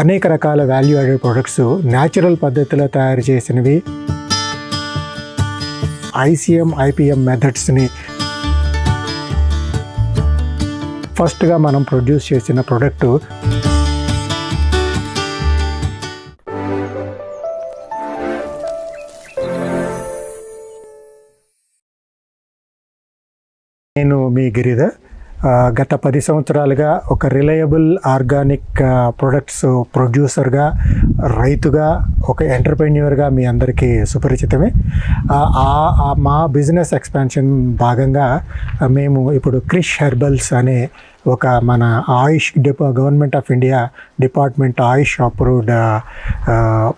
అనేక రకాల value added products natural పద్ధతిలో తయారు చేసినవి. ఐసీఎం ఐపీఎం మెథడ్స్ని ఫస్ట్గా మనం ప్రొడ్యూస్ చేసిన ప్రొడక్ట్ నేను మీ గిరిధర్. గత పది సంవత్సరాలుగా ఒక రిలయబుల్ ఆర్గానిక్ ప్రొడక్ట్స్ ప్రొడ్యూసర్గా రైతుగా ఒక ఎంటర్ప్రెన్యూర్గా మీ అందరికీ సుపరిచితమే. ఆ, మా బిజినెస్ ఎక్స్పాన్షన్ భాగంగా మేము ఇప్పుడు క్రిష్ హెర్బల్స్ అనే ఒక మన ఆయుష్ డిపా government of India department AYUSH approved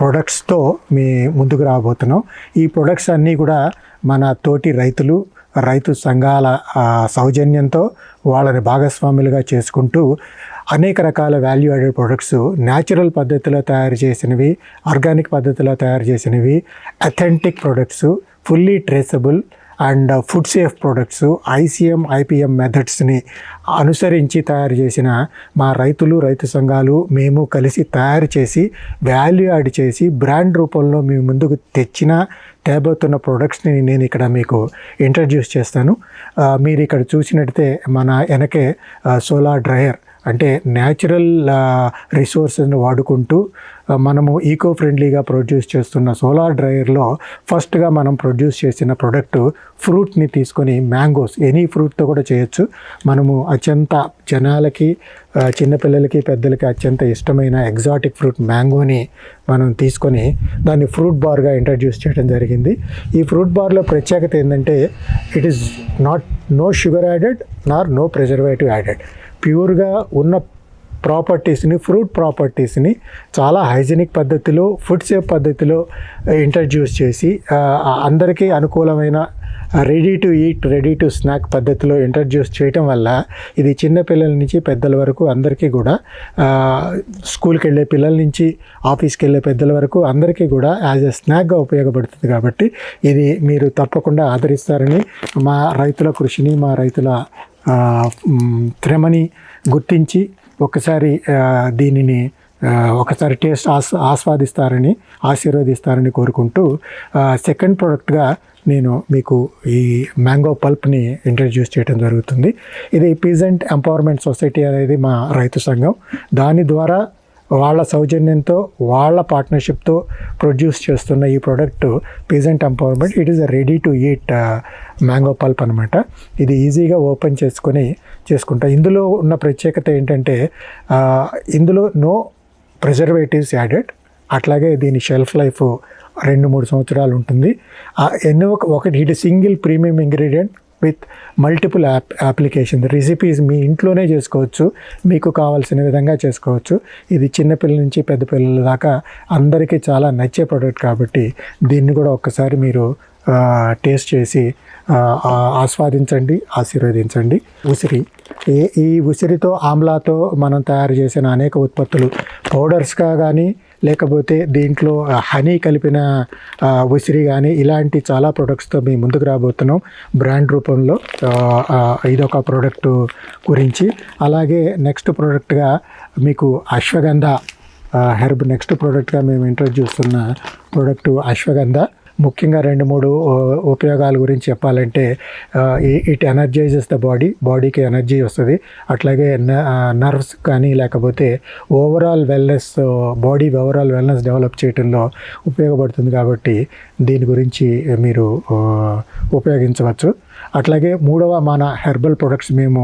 ప్రొడక్ట్స్తో మీ ముందుకు రాబోతున్నాం. ఈ ప్రొడక్ట్స్ అన్నీ కూడా మన తోటి రైతులు రైతు సంఘాల సౌజన్యంతో వాళ్ళని భాగస్వాములుగా చేసుకుంటూ అనేక రకాల వాల్యూ యాడెడ్ ప్రొడక్ట్స్ న్యాచురల్ పద్ధతిలో తయారు చేసినవి ఆర్గానిక్ పద్ధతిలో తయారు చేసినవి authentic products fully traceable and food safe products ICM IPM మెథడ్స్ని అనుసరించి తయారు చేసిన మా రైతులు రైతు సంఘాలు మేము కలిసి తయారు చేసి వాల్యూ యాడ్ చేసి బ్రాండ్ రూపంలో మీ ముందుకు తెచ్చిన తేబోతున్న ప్రోడక్ట్స్ని నేను ఇక్కడ మీకు ఇంట్రడ్యూస్ చేస్తాను. మీరు ఇక్కడ చూసినట్టయితే మన వెనకే సోలార్ డ్రయర్ అంటే న్యాచురల్ రిసోర్సెస్ని వాడుకుంటూ మనము ఈకో ఫ్రెండ్లీగా ప్రొడ్యూస్ చేస్తున్న సోలార్ డ్రైయర్లో ఫస్ట్గా మనం ప్రొడ్యూస్ చేసిన ప్రొడక్ట్ ఫ్రూట్ని తీసుకొని మ్యాంగోస్ ఎనీ ఫ్రూట్తో కూడా చేయొచ్చు. మనము అత్యంత జనాలకి చిన్నపిల్లలకి పెద్దలకి అత్యంత ఇష్టమైన ఎగ్జాటిక్ ఫ్రూట్ మ్యాంగోని మనం తీసుకొని దాన్ని ఫ్రూట్ బార్గా ఇంట్రడ్యూస్ చేయడం జరిగింది. ఈ ఫ్రూట్ బార్లో ప్రత్యేకత ఏంటంటే it is not no sugar added nor no preservative added ప్యూర్గా ఉన్న ప్రాపర్టీస్ని ఫ్రూట్ ప్రాపర్టీస్ని చాలా హైజీనిక్ పద్ధతిలో ఫుడ్ సేఫ్ పద్ధతిలో ఇంట్రడ్యూస్ చేసి అందరికీ అనుకూలమైన ready to eat ready to snack పద్ధతిలో ఇంట్రడ్యూస్ చేయటం వల్ల ఇది చిన్న పిల్లల నుంచి పెద్దల వరకు అందరికీ కూడా స్కూల్కి వెళ్ళే పిల్లల నుంచి ఆఫీస్కి వెళ్ళే పెద్దల వరకు అందరికీ కూడా యాజ్ ఎ స్నాక్గా ఉపయోగపడుతుంది కాబట్టి ఇది మీరు తప్పకుండా ఆదరిస్తారని మా రైతుల కృషిని మా రైతుల శ్రమని గుర్తించి ఒకసారి దీనిని ఒకసారి టేస్ట్ ఆస్ ఆస్వాదిస్తారని ఆశీర్వదిస్తారని కోరుకుంటూ సెకండ్ ప్రోడక్ట్గా నేను మీకు ఈ మ్యాంగో పల్ప్ని ఇంట్రడ్యూస్ చేయడం జరుగుతుంది. ఇది పీజెంట్ ఎంపవర్మెంట్ సొసైటీ అనేది మా రైతు సంఘం. దాని ద్వారా వాళ్ళ సౌజన్యంతో వాళ్ళ పార్ట్నర్షిప్తో ప్రొడ్యూస్ చేస్తున్న ఈ product peasant empowerment it is ready to eat mango pulp అనమాట ఇది ఈజీగా ఓపెన్ చేసుకొని చేసుకుంటా. ఇందులో ఉన్న ప్రత్యేకత ఏంటంటే ఇందులో నో ప్రిజర్వేటివ్స్ యాడెడ్ అట్లాగే దీని షెల్ఫ్ లైఫ్ రెండు మూడు సంవత్సరాలు ఉంటుంది. ఎన్నో ఒకటి ఇది single premium ingredient with multiple app application recipes మీ ఇంట్లోనే చేసుకోవచ్చు. మీకు కావాల్సిన విధంగా చేసుకోవచ్చు. ఇది చిన్నపిల్లల నుంచి పెద్ద పిల్లల దాకా అందరికీ చాలా నచ్చే ప్రోడక్ట్ కాబట్టి దీన్ని కూడా ఒక్కసారి మీరు టేస్ట్ చేసి ఆస్వాదించండి ఆశీర్వదించండి. ఉసిరి. ఈ ఉసిరితో ఆమ్లాతో మనం తయారు చేసిన అనేక ఉత్పత్తులు. పౌడర్స్గా కానీ లేకపోతే దీంట్లో హనీ కలిపిన ఉసిరి కానీ ఇలాంటి చాలా ప్రొడక్ట్స్తో మేము ముందుకు రాబోతున్నాం. బ్రాండ్ రూపంలో ఇదొక ప్రోడక్ట్ గురించి. అలాగే నెక్స్ట్ ప్రోడక్ట్గా మీకు అశ్వగంధ హెర్బ్ నెక్స్ట్ ప్రోడక్ట్గా మేము ఇంట్రడ్యూస్ చేస్తున్న ప్రోడక్ట్ అశ్వగంధ. ముఖ్యంగా రెండు మూడు ఉపయోగాల గురించి చెప్పాలంటే ఇట్ ఎనర్జైజెస్ ద బాడీ బాడీకి ఎనర్జీ వస్తుంది. అట్లాగే నర్వ్స్ కానీ లేకపోతే overall wellness body overall wellness develop చేయడంలో ఉపయోగపడుతుంది కాబట్టి దీని గురించి మీరు ఉపయోగించవచ్చు. అట్లాగే మూడవ మన హెర్బల్ ప్రొడక్ట్స్ మేము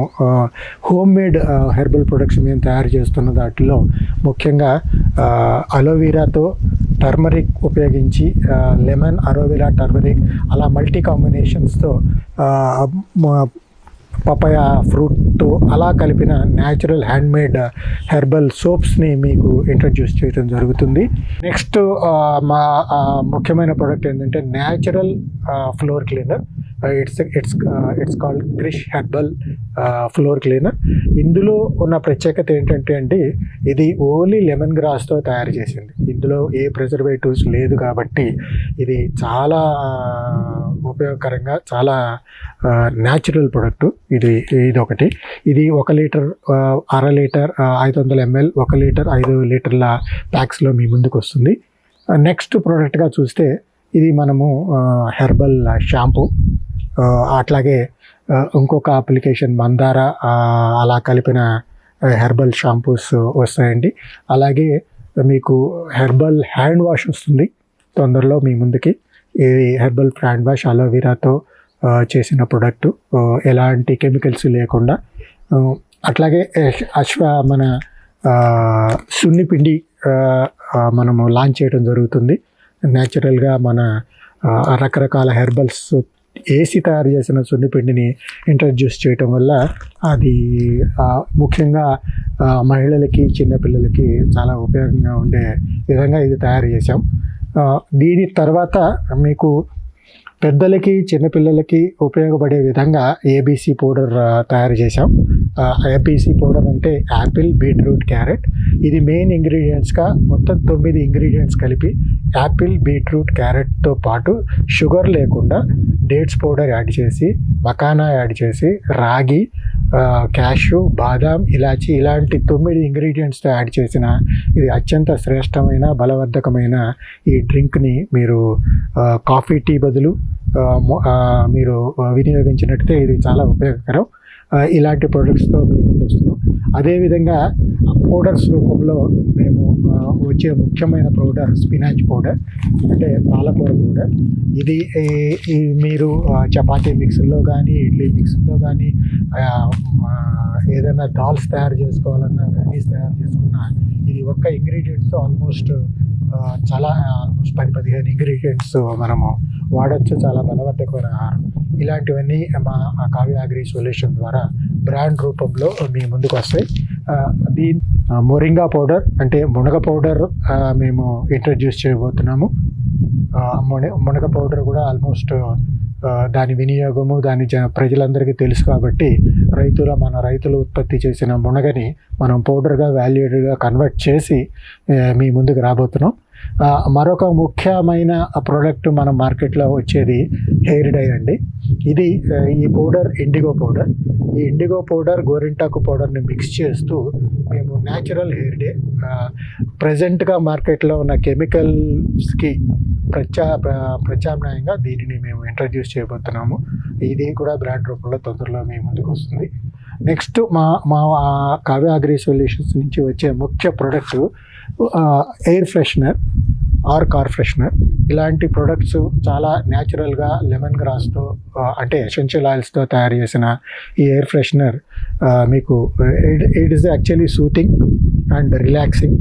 హోమ్ మేడ్ హెర్బల్ ప్రొడక్ట్స్ మేము తయారు చేస్తున్న దాంట్లో ముఖ్యంగా అలోవీరాతో టర్మరిక్ ఉపయోగించి లెమన్ అరోవెరా టర్మరిక్ అలా మల్టీ కాంబినేషన్స్తో పపాయ ఫ్రూట్తో అలా కలిపిన న్యాచురల్ హ్యాండ్మేడ్ హెర్బల్ సోప్స్ని మీకు ఇంట్రడ్యూస్ చేయడం జరుగుతుంది. నెక్స్ట్ మా ముఖ్యమైన ప్రోడక్ట్ ఏంటంటే natural floor cleaner. It's it's it's called Krish herbal floor cleaner ఇందులో ఉన్న ప్రత్యేకత ఏంటంటే అండి ఇది ఓన్లీ లెమన్ గ్రాస్తో తయారు చేసింది. ఇందులో ఏ ప్రిజర్వేటివ్స్ లేదు కాబట్టి ఇది చాలా uh, ఉపయోగకరంగా చాలా uh, న్యాచురల్ ప్రొడక్ట్ ఇది ఇది ఒకటి. ఇది ఒక లీటర్ uh, అర లీటర్ ఐదు వందల ఎంఎల్ ఒక లీటర్ ఐదు లీటర్ల ప్యాక్స్లో మీ ముందుకు వస్తుంది. నెక్స్ట్ ప్రోడక్ట్గా చూస్తే ఇది మనము హెర్బల్ షాంపూ. అట్లాగే ఇంకొక అప్లికేషన్ మందార అలా కలిపిన హెర్బల్ షాంపూస్ వస్తాయండి. అలాగే మీకు హెర్బల్ హ్యాండ్ వాష్ వస్తుంది తొందరలో మీ ముందుకి. ఇది హెర్బల్ హ్యాండ్ వాష్ అలోవెరాతో చేసిన ప్రోడక్ట్. ఎలాంటి కెమికల్స్ లేకుండా. అట్లాగే అశ్వ మన సున్ని సున్నిపిండి మనము లాంచ్ చేయడం జరుగుతుంది. న్యాచురల్గా మన రకరకాల హెర్బల్స్ ఏసి తయారు చేసిన సున్నిపిండిని ఇంట్రడ్యూస్ చేయటం వల్ల అది ముఖ్యంగా మహిళలకి చిన్నపిల్లలకి చాలా ఉపయోగంగా ఉండే విధంగా ఇది తయారు చేసాం దీని తర్వాత మీకు పెద్దలకి చిన్నపిల్లలకి ఉపయోగపడే విధంగా ఏబీసీ పౌడర్ తయారు చేసాం ఏబీసీ పౌడర్ అంటే యాపిల్ బీట్రూట్ క్యారెట్ ఇది మెయిన్ ఇంగ్రీడియంట్స్గా మొత్తం తొమ్మిది ఇంగ్రీడియంట్స్ కలిపి యాపిల్ బీట్రూట్ క్యారెట్తో పాటు షుగర్ లేకుండా డేట్స్ పౌడర్ యాడ్ చేసి మకానా యాడ్ చేసి రాగి క్యాష్యూ క్యాషు బాదాం ఇలాచి ఇలాంటి తొమ్మిది ఇంగ్రీడియంట్స్తో యాడ్ చేసిన ఇది అత్యంత శ్రేష్టమైన బలవర్ధకమైన ఈ డ్రింక్ని మీరు కాఫీ టీ బదులు మీరు వినియోగించినట్టే ఇది చాలా ఉపయోగకరం. ఇలాంటి ప్రొడక్ట్స్తో మేము ముందు వస్తున్నాం. అదేవిధంగా పౌడర్స్ రూపంలో మేము వచ్చే ముఖ్యమైన పౌడర్ స్పినాచ్ పౌడర్ అంటే పాలకూర పౌడర్ ఇది ఈ- మీరు చపాతీ మిక్స్లో కానీ ఇడ్లీ మిక్స్లో కానీ ఏదైనా దాల్స్ తయారు చేసుకోవాలన్నా కర్రీస్ తయారు చేసుకున్నా ఇది ఒక్క ఇంగ్రీడియంట్స్ ఆల్మోస్ట్ చాలా ఆల్మోస్ట్ పది పదిహేను ఇంగ్రీడియంట్స్ మనము వాడచ్చు. చాలా బలవర్ధకమైన ఆహారం. ఇలాంటివన్నీ మా ఆ కావ్యాగ్రి సొల్యూషన్ ద్వారా బ్రాండ్ రూపంలో మీ ముందుకు వస్తాయి. దీని మొరింగా పౌడర్ అంటే మునగ పౌడర్ మేము ఇంట్రడ్యూస్ చేయబోతున్నాము. మునగ పౌడర్ కూడా ఆల్మోస్ట్ దాని వినియోగము దాని జ ప్రజలందరికీ తెలుసు కాబట్టి రైతుల మన రైతులు ఉత్పత్తి చేసిన మునగని మనం పౌడర్గా వాల్యూడ్గా కన్వర్ట్ చేసి మీ ముందుకు రాబోతున్నాం. మరొక ముఖ్యమైన ప్రోడక్ట్ మన మార్కెట్లో వచ్చేది హెయిర్ డై అండి. ఇది ఈ పౌడర్ ఇండిగో పౌడర్ ఈ ఇండిగో పౌడర్ గోరింటాకు పౌడర్ని మిక్స్ చేస్తూ మేము న్యాచురల్ హెయిర్ డే ప్రజెంట్గా మార్కెట్లో ఉన్న కెమికల్స్కి ప్రత్యా ప్రత్యామ్నాయంగా దీనిని మేము ఇంట్రడ్యూస్ చేయబోతున్నాము. ఇది కూడా బ్రాండ్ రూపంలో తొందరలో మీ ముందుకు వస్తుంది. నెక్స్ట్ మా మా కావ్య అగ్రి సొల్యూషన్స్ నుంచి వచ్చే ముఖ్య product air freshener or car freshener. ఇలాంటి ప్రొడక్ట్స్ చాలా న్యాచురల్గా లెమన్ గ్రాస్తో అంటే ఎసెన్షియల్ ఆయిల్స్తో తయారు చేసిన ఈ ఎయిర్ ఫ్రెషనర్ మీకు it is actually soothing and relaxing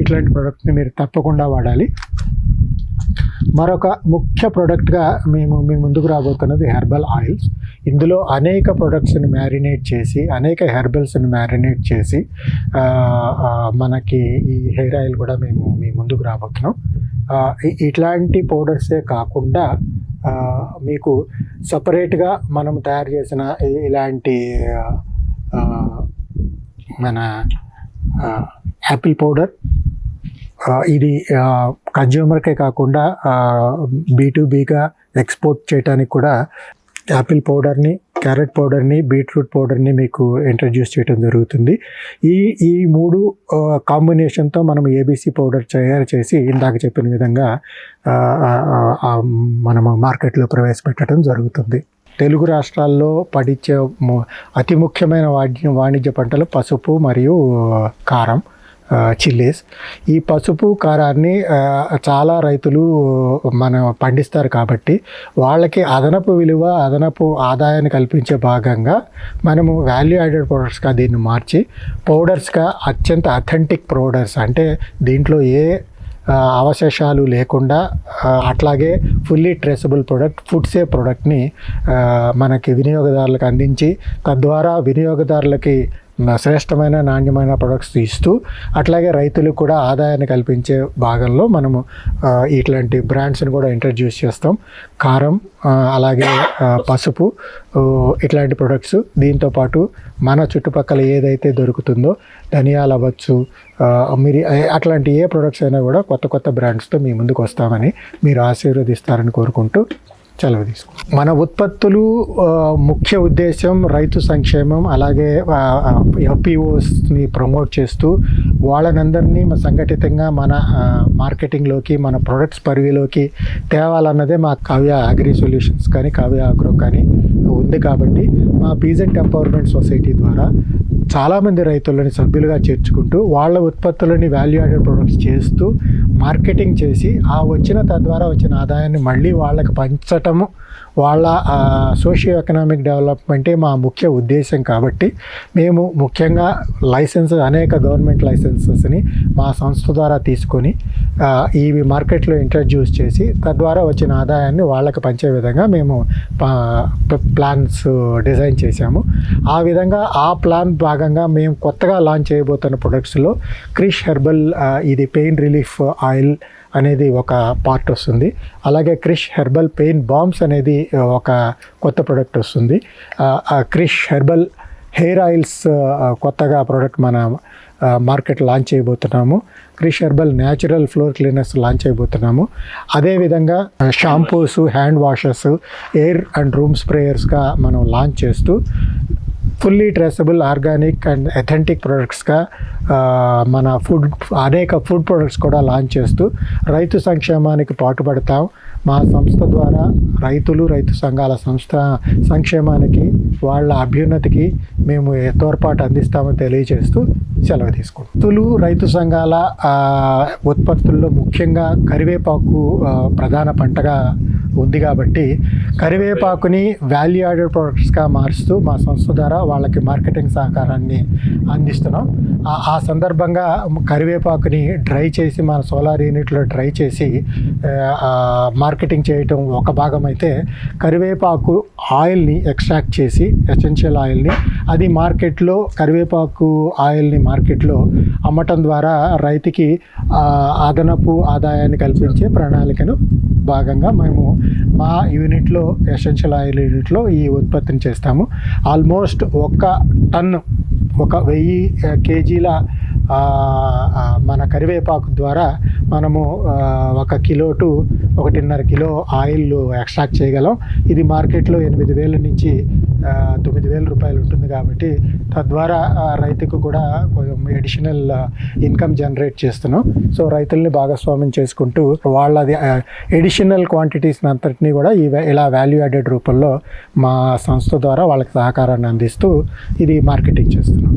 ఇట్లాంటి ప్రొడక్ట్ని మీరు తప్పకుండా వాడాలి. మరొక ముఖ్య ప్రోడక్ట్గా మేము మీ ముందుకు రాబోతున్నది హెర్బల్ ఆయిల్స్. ఇందులో అనేక ప్రొడక్ట్స్ని మ్యారినేట్ చేసి అనేక హెర్బల్స్ని మ్యారినేట్ చేసి మనకి ఈ హెయిర్ ఆయిల్ కూడా మేము మీ ముందుకు రాబోతున్నాం. ఇట్లాంటి పౌడర్సే కాకుండా మీకు సపరేట్గా మనం తయారు చేసిన ఇలాంటి మన యాపిల్ పౌడర్ ఇది కన్జ్యూమర్కే కాకుండా బీ బీగా ఎక్స్పోర్ట్ చేయడానికి కూడా యాపిల్ పౌడర్ని క్యారెట్ పౌడర్ని బీట్రూట్ పౌడర్ని మీకు ఇంట్రడ్యూస్ చేయడం జరుగుతుంది. ఈ ఈ మూడు కాంబినేషన్తో మనం ఏబీసీ పౌడర్ తయారు చేసి ఇందాక చెప్పిన విధంగా మనము మార్కెట్లో ప్రవేశపెట్టడం జరుగుతుంది. తెలుగు రాష్ట్రాల్లో పండించే అతి ముఖ్యమైన వాణిజ్య పంటలు పసుపు మరియు కారం. చిల్లీస్. ఈ పసుపు కారాన్ని చాలా రైతులు మనం పండిస్తారు కాబట్టి వాళ్ళకి అదనపు విలువ అదనపు ఆదాయాన్ని కల్పించే భాగంగా మనము వాల్యూ యాడెడ్ ప్రొడక్ట్స్గా దీన్ని మార్చి పౌడర్స్గా అత్యంత అథెంటిక్ పౌడర్స్ అంటే దీంట్లో ఏ అవశేషాలు లేకుండా అట్లాగే fully traceable product food safe ప్రోడక్ట్ని మనకి వినియోగదారులకు అందించి తద్వారా వినియోగదారులకి శ్రేష్టమైన నాణ్యమైన ప్రొడక్ట్స్ ఇస్తూ అట్లాగే రైతులకు కూడా ఆదాయాన్ని కల్పించే భాగంలో మనము ఇట్లాంటి బ్రాండ్స్ని కూడా ఇంట్రడ్యూస్ చేస్తాం. కారం అలాగే పసుపు ఇట్లాంటి ప్రొడక్ట్స్ దీంతో పాటు మన చుట్టుపక్కల ఏదైతే దొరుకుతుందో ధనియాలు అవ్వచ్చు మీరు అట్లాంటి ఏ ప్రొడక్ట్స్ అయినా కూడా కొత్త కొత్త బ్రాండ్స్తో మీ ముందుకు వస్తామని మీరు ఆశీర్వదిస్తారని కోరుకుంటూ సెలవు తీసుకు. మన ఉత్పత్తులు ముఖ్య ఉద్దేశం రైతు సంక్షేమం అలాగే ఎఫ్పిఓస్ని ప్రమోట్ చేస్తూ వాళ్ళనందరినీ సంఘటితంగా మన మార్కెటింగ్లోకి మన ప్రొడక్ట్స్ పరివిలోకి తేవాలన్నదే మా కావ్య అగ్రి సొల్యూషన్స్ కానీ కావ్య అగ్రో కానీ ఉంది కాబట్టి మా పీజెంట్ ఎంపవర్మెంట్ సొసైటీ ద్వారా చాలామంది రైతులని సభ్యులుగా చేర్చుకుంటూ వాళ్ళ ఉత్పత్తులని వాల్యూ యాడెడ్ ప్రొడక్ట్స్ చేస్తూ మార్కెటింగ్ చేసి ఆ వచ్చిన తద్వారా వచ్చిన ఆదాయాన్ని మళ్ళీ వాళ్ళకి పంచటము వాళ్ళ సోషియో ఎకనామిక్ డెవలప్మెంటే మా ముఖ్య ఉద్దేశం కాబట్టి మేము ముఖ్యంగా లైసెన్స్ అనేక గవర్నమెంట్ లైసెన్సెస్ని మా సంస్థ ద్వారా తీసుకొని ఇవి మార్కెట్లో ఇంట్రడ్యూస్ చేసి తద్వారా వచ్చిన ఆదాయాన్ని వాళ్ళకి పంచే విధంగా మేము ప్లాన్స్ డిజైన్ చేశాము. ఆ విధంగా ఆ ప్లాన్ భాగంగా మేము కొత్తగా లాంచ్ చేయబోతున్న ప్రొడక్ట్స్లో క్రిష్ హెర్బల్ ఇది పెయిన్ రిలీఫ్ ఆయిల్ అనేది ఒక పార్ట్ వస్తుంది. అలాగే క్రిష్ హెర్బల్ పెయిన్ బామ్స్ అనేది ఒక కొత్త ప్రోడక్ట్ వస్తుంది. క్రిష్ హెర్బల్ హెయిర్ ఆయిల్స్ కొత్తగా ప్రోడక్ట్ మన మార్కెట్ లాంచ్ చేయబోతున్నాము. Krish herbal natural floor cleaners launch చేయబోతున్నాము. అదేవిధంగా shampoos hand washes air and room స్ప్రేయర్స్గా మనం లాంచ్ చేస్తూ fully traceable organic and authentic ప్రొడక్ట్స్గా మన ఫుడ్ అనేక ఫుడ్ ప్రొడక్ట్స్ కూడా లాంచ్ చేస్తూ రైతు సంక్షేమానికి పాటుపడతాం. మా సంస్థ ద్వారా రైతులు రైతు సంఘాల సంస్థ సంక్షేమానికి వాళ్ళ అభ్యున్నతికి మేము తోడ్పాటు అందిస్తామని తెలియజేస్తూ సెలవు తీసుకుంటాం రైతులు రైతు సంఘాల ఉత్పత్తుల్లో ముఖ్యంగా కరివేపాకు ప్రధాన పంటగా ఉంది కాబట్టి కరివేపాకుని వాల్యూ యాడెడ్ ప్రొడక్ట్స్గా మారుస్తూ మా సంస్థ ద్వారా వాళ్ళకి మార్కెటింగ్ సహకారాన్ని అందిస్తున్నాం. ఆ- సందర్భంగా కరివేపాకుని డ్రై చేసి మన సోలార్ యూనిట్లో డ్రై చేసి మార్కెటింగ్ చేయటం ఒక భాగం అయితే కరివేపాకు ఆయిల్ని ఎక్స్ట్రాక్ట్ చేసి ఎసెన్షియల్ ఆయిల్ని అది మార్కెట్లో కరివేపాకు ఆయిల్ని మార్కెట్లో అమ్మటం ద్వారా రైతుకి అదనపు ఆదాయాన్ని కల్పించే ప్రణాళికను భాగంగా మేము మా యూనిట్లో ఎసెన్షియల్ ఆయిల్ యూనిట్లో ఈ ఉత్పత్తిని చేస్తాము. ఆల్మోస్ట్ ఒక్క టన్ను ఒక వెయ్యి కేజీల మన కరివేపాకు ద్వారా మనము ఒక కిలో టు ఒకటిన్నర కిలో ఆయిల్ ఎక్స్ట్రాక్ట్ చేయగలం. ఇది మార్కెట్లో ఎనిమిది వేల నుంచి తొమ్మిది వేల రూపాయలు ఉంటుంది కాబట్టి తద్వారా రైతుకు కూడా కొంచెం ఎడిషనల్ ఇన్కమ్ జనరేట్ చేస్తున్నాం. సో రైతుల్ని భాగస్వామ్యం చేసుకుంటూ వాళ్ళది ఎడిషనల్ క్వాంటిటీస్ అంతటినీ కూడా ఈ ఇలా వాల్యూ యాడెడ్ రూపంలో మా సంస్థ ద్వారా వాళ్ళకి సహకారాన్ని అందిస్తూ ఇది మార్కెటింగ్ చేస్తున్నాం.